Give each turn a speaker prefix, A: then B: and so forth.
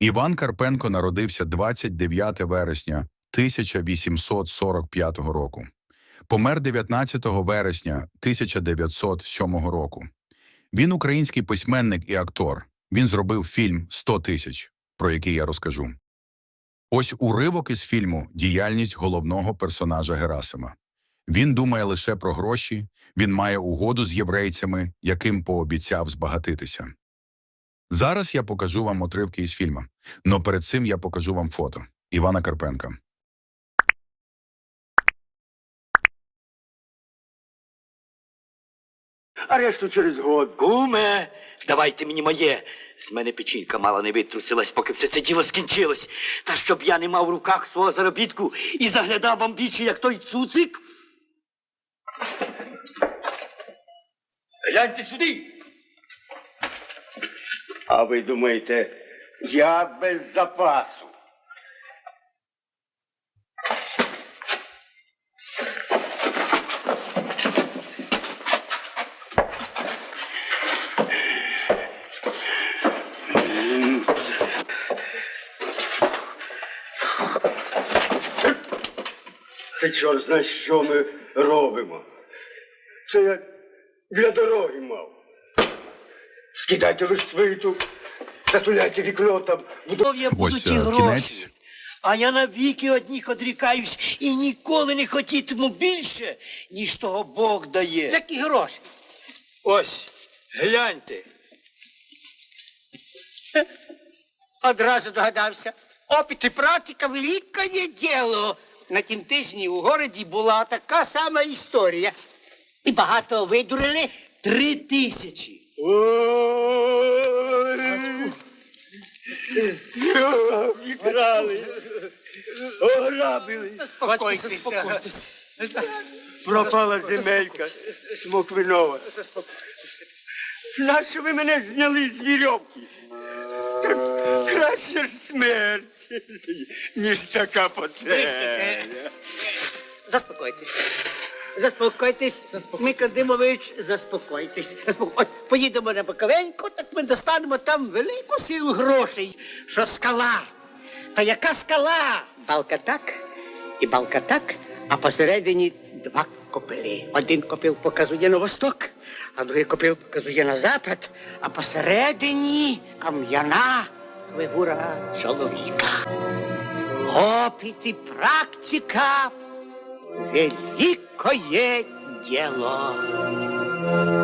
A: Іван Карпенко народився 29 вересня 1845 року. Помер 19 вересня 1907 року. Він український письменник і актор. Він зробив фільм «100 тисяч», про який я розкажу. Ось уривок із фільму «Діяльність головного персонажа Герасима». Він думає лише про гроші, він має угоду з єврейцями, яким пообіцяв збагатитися. Зараз я покажу вам отривки із фільму, но перед цим я покажу вам фото Івана Карпенка.
B: а решту через год.
C: Куме, давайте мені моє. З мене печінка мало не витрусилась, поки все це діло скінчилось. Та щоб я не мав в руках свого заробітку і заглядав вам вічі, як той цуцик. Гляньте сюди.
B: А ви думаєте, я без запасу? Ти чорт знає, що ми робимо. Це я для дороги мав. Скидайте ви свиту, затуляйте вікно там.
C: Здоров'я будуть і
A: е,
C: гроші.
A: кінець.
C: А я навіки одніх одрікаюсь і ніколи не хотітиму більше, ніж того Бог дає.
D: Які гроші?
C: Ось, гляньте.
D: Одразу догадався. Опит і практика велике діло. На тім тижні у городі була така сама історія. І багато видурили.
C: Три тисячі.
B: Вкрали, ограбили,
D: Заспокойтеся.
B: пропала земелька смоквинова. Нащо ви мене зняли з вірьовки? Краще ж смерть, ніж така потеря.
D: Прискайте. Заспокойтесь. Мика Димович, заспокойтесь. Заспоко- От поїдемо на Боковеньку, так ми достанемо там велику силу грошей, що скала. Та яка скала? Балка так і балка так, а посередині два копили. Один копил показує на восток, а другий копил показує на запад, а посередині кам'яна фігура чоловіка. Опит і практика великое дело.